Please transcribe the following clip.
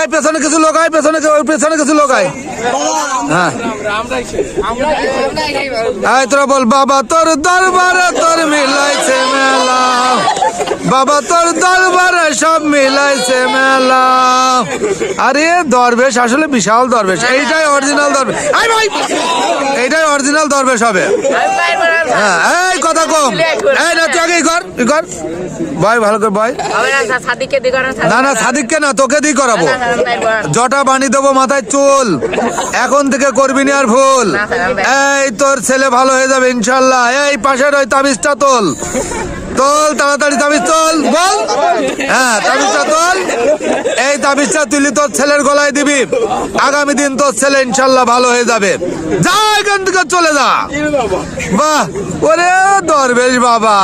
এই পেছনে কিছু পেছনে কিছু হ্যাঁ। বল, বাবা বাবা তোর দরবারে সব মিলাইছে মেলা। আরে, দরবেশ, আসলে বিশাল দরবেশ। এইটাই অরিজিনাল দরবেশ। এইটাই অরিজিনাল দরবেশ হবে। হ্যাঁ এই কথা কম। এই না তুই আগে কর কর ভাই ভালো করে ভাই না না না সাদিককে না তোকে দিয়ে করাবো। জটা বানিয়ে দেবো মাথায় চুল। এখন থেকে করবি না আর ভুল। এই তোর ছেলে ভালো হয়ে যাবে ইনশাল্লাহ। এই পাশের ওই তাবিজটা তোল। তোল, তাড়াতাড়ি তাবিজ তোল, বল। হ্যাঁ তাবিজটা তোল। এই তাবিজটা তুলি তোর ছেলের গলায় দিবি। আগামী দিন তোর ছেলে ইনশাল্লাহ ভালো হয়ে যাবে। যা এখান থেকে চলে যা। বাহ, ওরে দরবেশ বাবা।